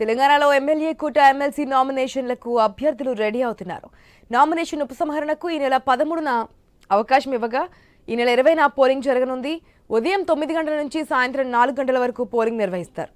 తెలంగాణలో MLA కూట MLC నామినేషన్లకు అభ్యర్థులు రెడీ అవుతున్నారు. నామినేషన్ ఉపసంహరణకు ఈ నెల పదమూడున అవకాశం ఇవ్వగా ఈ నెల ఇరవైన పోలింగ్ జరగనుంది. ఉదయం తొమ్మిది గంటల నుంచి సాయంత్రం నాలుగు గంటల వరకు పోలింగ్ నిర్వహిస్తారు.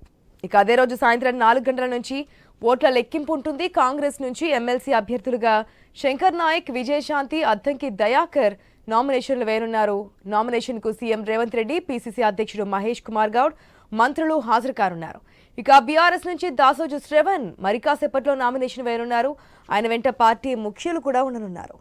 ఇక అదే రోజు సాయంత్రం నాలుగు గంటల నుంచి ఓట్ల లెక్కింపు ఉంటుంది. కాంగ్రెస్ నుంచి ఎమ్మెల్సీ అభ్యర్థులుగా శంకర్ నాయక్ విజయశాంతి అద్దంకి దయాకర్ నామినేషన్లు వేయనున్నారు. నామినేషన్కు సీఎం రేవంత్ రెడ్డి పీసీసీ అధ్యక్షుడు మహేష్ కుమార్ గౌడ్ మంత్రులు హాజరు కానున్నారు. ఇక బీఆర్ఎస్ నుంచి దాసోజు శ్రవణ్ మరి కాసేపట్లో నామినేషన్ వేయనున్నారు. ఆయన వెంట పార్టీ ముఖ్యులు కూడా ఉండనున్నారు.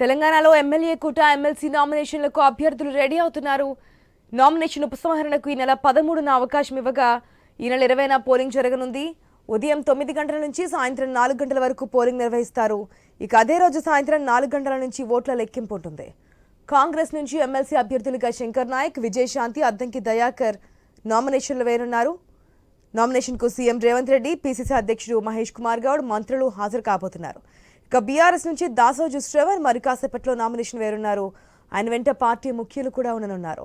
తెలంగాణలో ఎమ్మెల్యే కూట ఎమ్మెల్సీ నామినేషన్లకు అభ్యర్థులు రెడీ అవుతున్నారు. నామినేషన్ ఉపసంహరణకు ఈ నెల పదమూడున అవకాశం ఇవ్వగా ఈ నెల ఇరవైన పోలింగ్ జరగనుంది. ఉదయం తొమ్మిది గంటల నుంచి సాయంత్రం నాలుగు గంటల వరకు పోలింగ్ నిర్వహిస్తారు. ఇక అదే రోజు సాయంత్రం నాలుగు గంటల నుంచి ఓట్ల లెక్కింపు ఉంటుంది. కాంగ్రెస్ నుంచి ఎమ్మెల్సీ అభ్యర్థులుగా శంకర్ నాయక్ విజయశాంతి అద్దంకి దయాకర్ నామినేషన్లు వేయనున్నారు. నామినేషన్కు సీఎం రేవంత్ రెడ్డి పీసీసీ అధ్యక్షుడు మహేష్ కుమార్ గౌడ్ మంత్రులు హాజరు కాబోతున్నారు. ఇక బీఆర్ఎస్ నుంచి దాసోజు శ్రవణ్ మరి కాసేపట్లో నామినేషన్ వేరున్నారు. ఆయన వెంట పార్టీ ముఖ్యులు కూడా ఉండనున్నారు.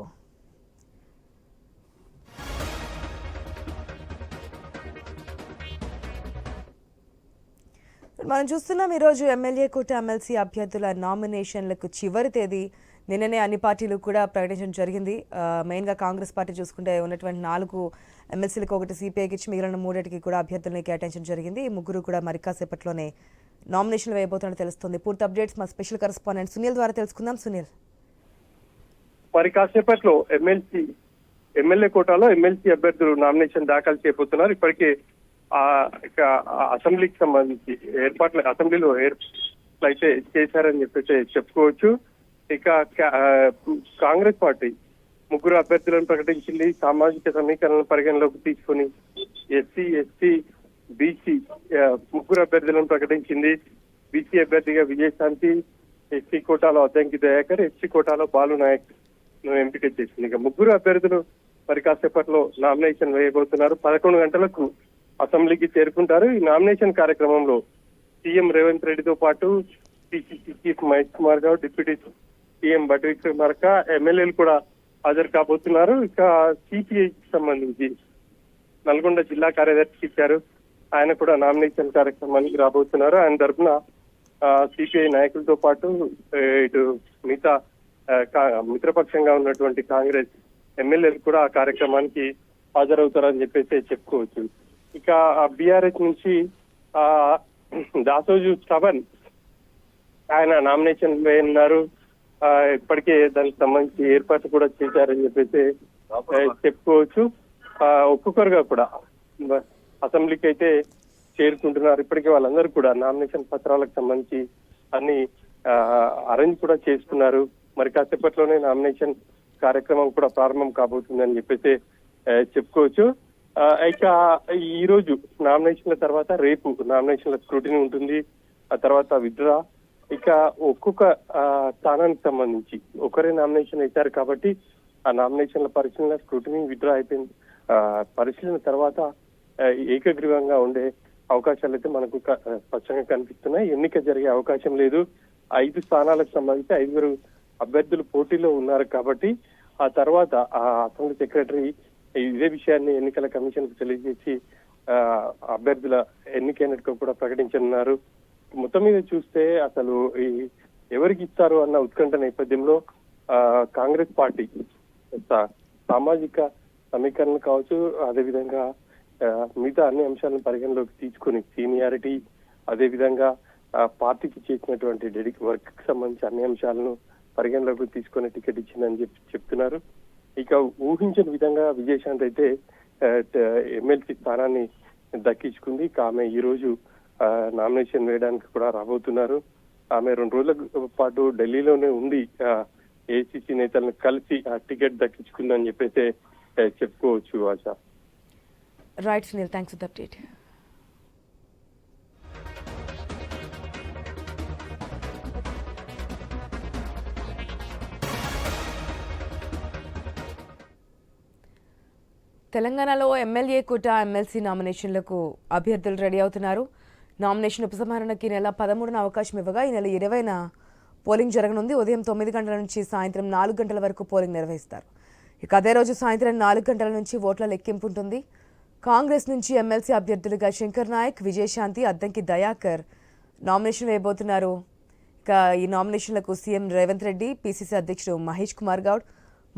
మనం చూస్తున్నాం ఈరోజు ఎమ్మెల్యే కూట ఎమ్మెల్సీ అభ్యర్థుల నామినేషన్లకు చివరి తేదీ. నిన్ననే అన్ని పార్టీలు కూడా ప్రకటించడం జరిగింది. మెయిన్గా కాంగ్రెస్ పార్టీ చూసుకుంటే ఉన్నటువంటి నాలుగు ఎమ్మెల్సీలకు ఒకటి సిపిఐకి ఇచ్చి మిగిలిన మూడింటికి కూడా అభ్యర్థులను కేటాయించడం జరిగింది. ఈ ముగ్గురు కూడా మరి కాసేపట్లోనే నామినేషన్లు వేయబోతున్నట్టు తెలుస్తుంది. పూర్తి అప్డేట్స్ మా స్పెషల్ కరెస్పాండెంట్ సునీల్ ద్వారా తెలుసుకుందాం. సునీల్. మరి కాసేపట్లో ఎమ్మెల్సీ ఎమ్మెల్యే కోటాలో ఎమ్మెల్సీ అభ్యర్థులు నామినేషన్ దాఖలు చేయబోతున్నారు. ఇప్పటికే ఆ అసెంబ్లీకి సంబంధించి ఏర్పాట్లు అసెంబ్లీలో ఏర్పాట్లు అయితే చేశారని చెప్పేసి చెప్పుకోవచ్చు. ఇక కాంగ్రెస్ పార్టీ ముగ్గురు అభ్యర్థులను ప్రకటించింది. సామాజిక సమీకరణను పరిగణలోకి తీసుకుని ఎస్సీ ఎస్టీ బీసీ ముగ్గురు అభ్యర్థులను ప్రకటించింది. బీసీ అభ్యర్థిగా విజయశాంతి ఎస్సీ కోటాలో అద్దంకి దయాకర్ ఎస్సీ కోటాలో బాలు నాయక్ను ఎంపిక చేసింది. ఇక ముగ్గురు అభ్యర్థులు మరి కాసేపట్లో నామినేషన్ వేయబోతున్నారు. పదకొండు గంటలకు అసెంబ్లీకి చేరుకుంటారు. ఈ నామినేషన్ కార్యక్రమంలో సీఎం రేవంత్ రెడ్డితో పాటు PCC chief Mahesh Kumar Rao deputy CM Bhatti Vikramarka ఎమ్మెల్యేలు కూడా హాజరు కాబోతున్నారు. ఇక సిపిఐకి సంబంధించి నల్గొండ జిల్లా కార్యదర్శి ఇచ్చారు ఆయన కూడా నామినేషన్ కార్యక్రమానికి రాబోతున్నారు. ఆయన తరఫున సిపిఐ నాయకులతో పాటు ఇటు మిగతా మిత్రపక్షంగా ఉన్నటువంటి కాంగ్రెస్ ఎమ్మెల్యేలు కూడా ఆ కార్యక్రమానికి హాజరవుతారని చెప్పేసి చెప్పుకోవచ్చు. ఇక బీఆర్ఎస్ నుంచి ఆ దాసోజు శ్రవణ్ ఆయన నామినేషన్ వేయన్నారు ఆ, ఇప్పటికే దానికి సంబంధించి ఏర్పాట్లు కూడా చేశారని చెప్పేసి చెప్పుకోవచ్చు. ఆ, ఒక్కొక్కరుగా కూడా. అసెంబ్లీకి అయితే చేరుకుంటున్నారు. ఇప్పటికే వాళ్ళందరూ కూడా నామినేషన్ పత్రాలకు సంబంధించి అన్ని అరేంజ్ కూడా చేసుకున్నారు. మరి కాసేపట్లోనే నామినేషన్ కార్యక్రమం కూడా ప్రారంభం కాబోతుందని చెప్పేసి చెప్పుకోవచ్చు. ఆ, ఇక ఈ రోజు నామినేషన్ల తర్వాత రేపు నామినేషన్ల స్క్రూటినీ ఉంటుంది. ఆ తర్వాత విత్డ్రా. ఇక ఒక్కొక్క స్థానానికి సంబంధించి ఒకరే నామినేషన్ వేశారు కాబట్టి ఆ నామినేషన్ల పరిశీలన స్క్రూటినీ విత్డ్రా అయిపోయింది. ఆ, పరిశీలన తర్వాత ఏకగ్రీవంగా ఉండే అవకాశాలు అయితే మనకు స్పష్టంగా కనిపిస్తున్నాయి. ఎన్నిక జరిగే అవకాశం లేదు. ఐదు స్థానాలకు సంబంధించి ఐదుగురు అభ్యర్థులు పోటీలో ఉన్నారు కాబట్టి ఆ తర్వాత ఆ అసెంబ్లీ సెక్రటరీ ఇదే విషయాన్ని ఎన్నికల కమిషన్కు తెలియజేసి ఆ, అభ్యర్థుల ఎన్నికైనట్టు కూడా ప్రకటించనున్నారు. మొత్తం మీద చూస్తే అసలు ఈ ఎవరికి ఇస్తారు అన్న ఉత్కంఠ నేపథ్యంలో ఆ, కాంగ్రెస్ పార్టీ సామాజిక సమీకరణ కావచ్చు అదేవిధంగా విధంగా మిగతా అన్ని అంశాలను పరిగణలోకి తీసుకుని సీనియారిటీ అదేవిధంగా ఆ, పార్టీకి చేసినటువంటి డెడిక్ వర్క్కి సంబంధించి అన్ని అంశాలను పరిగణలోకి తీసుకొని టికెట్ ఇచ్చిందని చెప్పి చెప్తున్నారు. ఇక ఊహించిన విధంగా విజయశాంత్ అయితే ఎమ్మెల్సీ స్థానాన్ని దక్కించుకుంది. ఇక ఆమె ఈ రోజు నామినేషన్ వేయడానికి కూడా రాబోతున్నారు. ఆమె రెండు రోజుల పాటు ఢిల్లీలోనే ఉండి ఏసీసీ నేతలను కలిసి ఆ టికెట్ దక్కించుకుందని చెప్పైతే చెప్పుకోవచ్చు ఆశ. Right Sunil thanks for the update తెలంగాణలో ఎమ్మెల్యే కోట ఎమ్మెల్సీ నామినేషన్లకు అభ్యర్థులు రెడీ అవుతున్నారు. నామినేషన్ ఉపసంహరణకి ఈ నెల పదమూడున అవకాశం ఇవ్వగా ఈ నెల ఇరవైన పోలింగ్ జరగనుంది. ఉదయం తొమ్మిది గంటల నుంచి సాయంత్రం నాలుగు గంటల వరకు పోలింగ్ నిర్వహిస్తారు. ఇక అదే రోజు సాయంత్రం నాలుగు గంటల నుంచి ఓట్ల లెక్కింపు ఉంటుంది. కాంగ్రెస్ నుంచి ఎమ్మెల్సీ అభ్యర్థులుగా శంకర్ నాయక్ విజయశాంతి అద్దంకి దయాకర్ నామినేషన్ వేయబోతున్నారు. ఇక ఈ నామినేషన్లకు సీఎం రేవంత్ రెడ్డి పీసీసీ అధ్యక్షుడు మహేష్ కుమార్ గౌడ్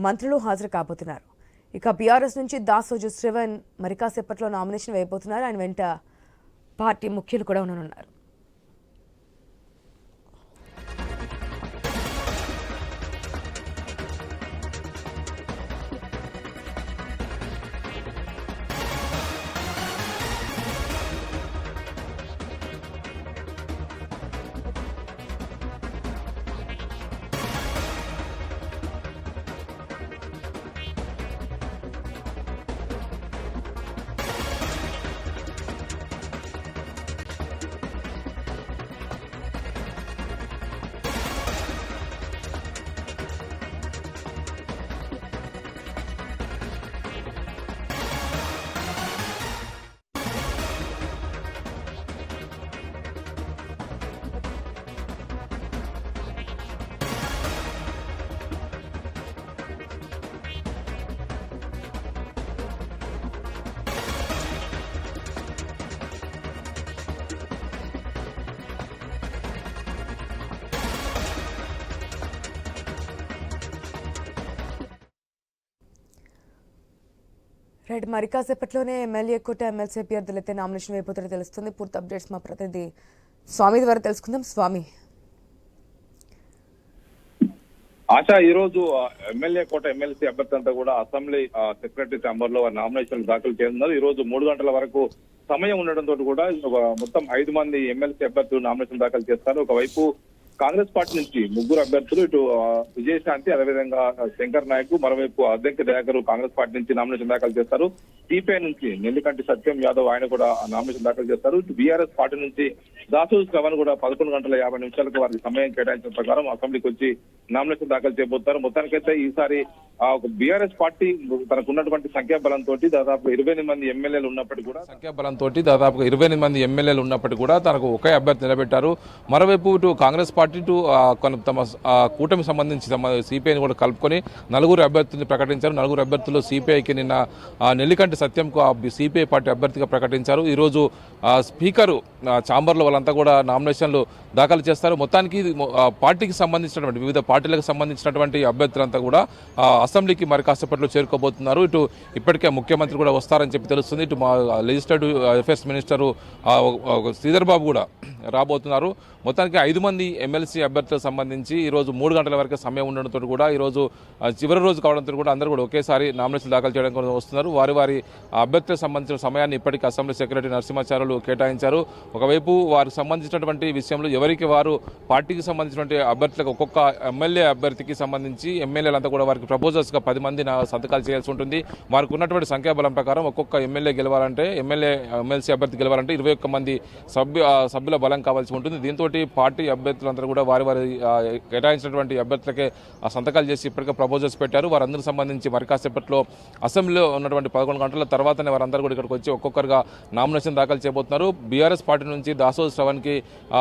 మంత్రులు హాజరు కాబోతున్నారు. ఇక బీఆర్ఎస్ నుంచి దాసోజు శ్రవణ్ మరికాసేపట్లో నామినేషన్ వేయబోతున్నారు. ఆయన వెంట పార్టీ ముఖ్యులు కూడా ఉండనున్నారు. రైట్ మరి కాసేపట్లోనే ఎమ్మెల్యే కోట ఎమ్మెల్సీ అభ్యర్థులు అయితే నామినేషన్ అయిపోతారో తెలుస్తుంది. పూర్తి అప్డేట్స్ మా ప్రతినిధి స్వామి ద్వారా తెలుసుకుందాం. స్వామి. ఆశ ఈ రోజు ఎమ్మెల్యే కోట ఎమ్మెల్సీ అభ్యర్థి అంతా కూడా అసెంబ్లీ సెక్రటరీ ఛాంబర్లో నామినేషన్ దాఖలు చేస్తున్నారు. ఈ రోజు మూడు గంటల వరకు సమయం ఉండడంతో కూడా మొత్తం ఐదు మంది ఎమ్మెల్సీ అభ్యర్థులు నామినేషన్ దాఖలు చేస్తారు. ఒకవైపు కాంగ్రెస్ పార్టీ నుంచి ముగ్గురు అభ్యర్థులు ఇటు విజయశాంతి అదేవిధంగా శంకర్ నాయక్ మరోవైపు అద్దెంకి దయాకర్ కాంగ్రెస్ పార్టీ నుంచి నామినేషన్ దాఖలు చేస్తారు. సిపిఐ నుంచి నెల్లికంటి సత్యం యాదవ్ ఆయన కూడా నామినేషన్ దాఖలు చేస్తారు. బీఆర్ఎస్ పార్టీ నుంచి దాసు కవన్ కూడా పదకొండు గంటల యాభై నిమిషాలకు వారికి సమయం కేటాయించిన ప్రకారం అసెంబ్లీకి వచ్చి నామినేషన్ దాఖలు చేయబోతారు. మొత్తానికైతే ఈసారి ఆ ఒక బీఆర్ఎస్ పార్టీ తనకు ఉన్నటువంటి సంఖ్యాబలంతో దాదాపు ఇరవై ఎనిమిది మంది ఎమ్మెల్యేలు ఉన్నప్పటికీ కూడా సంఖ్యాబలంతో దాదాపు ఇరవై ఎనిమిది మంది ఎమ్మెల్యేలు ఉన్నప్పటికీ కూడా తనకు ఒకే అభ్యర్థి నిలబెట్టారు. మరోవైపు ఇటు కాంగ్రెస్ పార్టీ టు తమ కూటమి సంబంధించి తమ సిపిఐని కూడా కలుపుకొని నలుగురు అభ్యర్థుల్ని ప్రకటించారు. నలుగురు అభ్యర్థులు సిపిఐకి నిన్న నెల్లికంటి సత్యంకు ఆ సిపిఐ పార్టీ అభ్యర్థిగా ప్రకటించారు. ఈరోజు ఆ, స్పీకరు ఛాంబర్లో వాళ్ళంతా కూడా నామినేషన్లు దాఖలు చేస్తారు. మొత్తానికి పార్టీకి సంబంధించినటువంటి వివిధ పార్టీలకు సంబంధించినటువంటి అభ్యర్థులంతా కూడా అసెంబ్లీకి మరి కాసేపట్లో చేరుకోబోతున్నారు. ఇటు ఇప్పటికే ముఖ్యమంత్రి కూడా వస్తారని చెప్పి తెలుస్తుంది. ఇటు మా legislative affairs minister Sridhar Babu కూడా రాబోతున్నారు. మొత్తానికి ఐదు మంది ఎమ్మెల్సీ అభ్యర్థులకు సంబంధించి ఈరోజు మూడు గంటల వరకు సమయం ఉండడంతో కూడా ఈరోజు చివరి రోజు కావడంతో కూడా అందరూ కూడా ఒకేసారి నామినేషన్ దాఖలు చేయడం కోసం వస్తున్నారు. వారి వారి అభ్యర్థులకు సంబంధించిన సమయాన్ని ఇప్పటికీ అసెంబ్లీ సెక్రటరీ నరసింహాచార్యులు కేటాయించారు. ఒకవైపు వారికి సంబంధించినటువంటి విషయంలో ఎవరికి వారు పార్టీకి సంబంధించినటువంటి అభ్యర్థులకు ఒక్కొక్క ఎమ్మెల్యే అభ్యర్థికి సంబంధించి ఎమ్మెల్యేలంతా కూడా వారికి ప్రపోజల్స్గా పది మంది నా- సంతకాలు చేయాల్సి ఉంటుంది. వారికి ఉన్నటువంటి సంఖ్యాబలం ప్రకారం ఒక్కొక్క ఎమ్మెల్యే గెలవాలంటే ఎమ్మెల్యే ఎమ్మెల్సీ అభ్యర్థి గెలవాలంటే ఇరవై ఒక్క మంది సభ్యు సభ్యుల బలం కావాల్సి ఉంటుంది. దీంతో పార్టీ అభ్యర్థులందరూ కూడా వారి వారి కేటాయించినటువంటి అభ్యర్థులకే ఆ సంతకాలు చేసి ఇప్పటికే ప్రపోజల్స్ పెట్టారు. వారందరికి సంబంధించి మరి కాసేపట్లో అసెంబ్లీలో ఉన్నటువంటి పదకొండు గంటల తర్వాతనే వారందరూ కూడా ఇక్కడికి వచ్చి ఒక్కొక్కరుగా నామినేషన్ దాఖలు చేయబోతున్నారు. బీఆర్ఎస్ పార్టీ నుంచి దాసో శ్రవణ్కి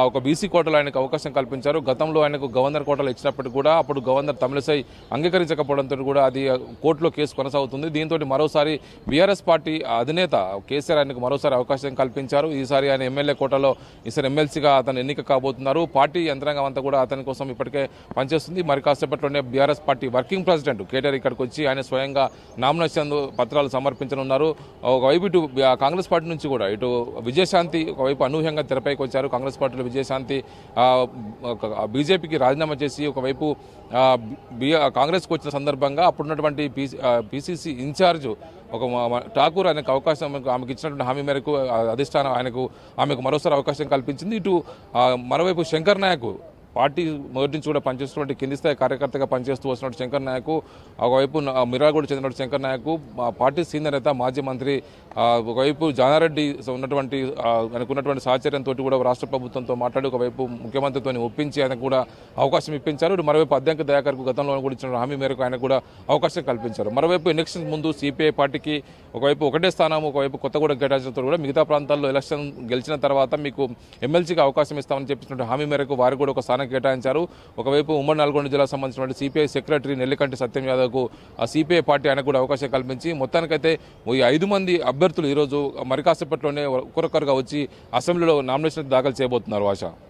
ఒక బీసీ కోటలో ఆయనకు అవకాశం కల్పించారు. గతంలో ఆయనకు గవర్నర్ కోటలో ఇచ్చినప్పటికీ కూడా అప్పుడు గవర్నర్ తమిళసై అంగీకరించకపోవడంతో కూడా అది కోర్టులో కేసు కొనసాగుతుంది. దీంతో మరోసారి బీఆర్ఎస్ పార్టీ అధినేత కేసీఆర్ ఆయనకు మరోసారి అవకాశం కల్పించారు. ఈసారి ఆయన ఎమ్మెల్యే కోటలో ఈసారి ఎమ్మెల్సీగా అతను ఎన్నిక కాబోతున్నారు. పార్టీ యంత్రాంగం అంతా కూడా అతని కోసం ఇప్పటికే పనిచేస్తుంది. మరి కాసేపట్లోనే BRS party working president KTR ఇక్కడికి వచ్చి ఆయన స్వయంగా నామినేషన్ పత్రాలు సమర్పించనున్నారు. ఒకవైపు ఇటు కాంగ్రెస్ పార్టీ నుంచి కూడా ఇటు విజయశాంతి ఒకవైపు అనూహ్యంగా తెరపైకి వచ్చారు. కాంగ్రెస్ పార్టీలో విజయశాంతి ఒక- బీజేపీకి రాజీనామా చేసి ఒకవైపు ఆ, కాంగ్రెస్కి వచ్చిన సందర్భంగా అప్పుడున్నటువంటి పీసీ పీసీసీ ఇన్ఛార్జ్ ఒక ఠాకూర్ ఆయనకు అవకాశం ఆమెకు ఇచ్చినటువంటి హామీ మేరకు అధిష్టానం ఆయనకు ఆమెకు మరోసారి అవకాశం కల్పించింది. ఇటు మరోవైపు శంకర్ నాయక్ పార్టీ మొదటి నుంచి కూడా పనిచేస్తున్నటువంటి కింది స్థాయి కార్యకర్తగా పనిచేస్తూ వస్తున్నట్టు శంకర్ నాయక్ ఒకవైపు మిరాగూడ చెందినటువంటి శంకర్ నాయక్ పార్టీ సీనియర్ నేత మాజీ మంత్రి ఒకవైపు జానారెడ్డి ఉన్నటువంటి అనుకున్నటువంటి ఉన్నటువంటి సహచర్యంతో కూడా రాష్ట్ర ప్రభుత్వంతో మాట్లాడి ఒకవైపు ముఖ్యమంత్రితో ఒప్పించి ఆయన కూడా అవకాశం ఇప్పించారు. ఇటు మరోవైపు అద్దంకి దయాకర్కు గతంలో కూడా ఇచ్చిన హామీ మేరకు ఆయన కూడా అవకాశం కల్పించారు. మరోవైపు ఎలక్షన్ ముందు సిపిఐ పార్టీకి ఒకవైపు ఒకటే స్థానం ఒకవైపు కొత్తగూడెం కేటాయించడంతో కూడా మిగతా ప్రాంతాల్లో ఎలక్షన్ గెలిచిన తర్వాత మీకు ఎమ్మెల్సీకి అవకాశం ఇస్తామని చెప్పినటువంటి హామీ మేరకు వారు కూడా ఒక స్థానం కేటాయించారు. ఒకవైపు ఉమ్మడి నల్గొండ జిల్లా సంబంధించినటువంటి సిపిఐ సెక్రటరీ నెల్లికంటి సత్యం యాదవ్కు ఆ సిపిఐ పార్టీ ఆయనకు కూడా అవకాశం కల్పించి మొత్తానికైతే ఈ ఐదు మంది అభ్యర్థులు ఈరోజు మరి కాసేపట్లోనే ఒకరొకరుగా వచ్చి అసెంబ్లీలో నామినేషన్ దాఖలు చేయబోతున్నారు ఆశ.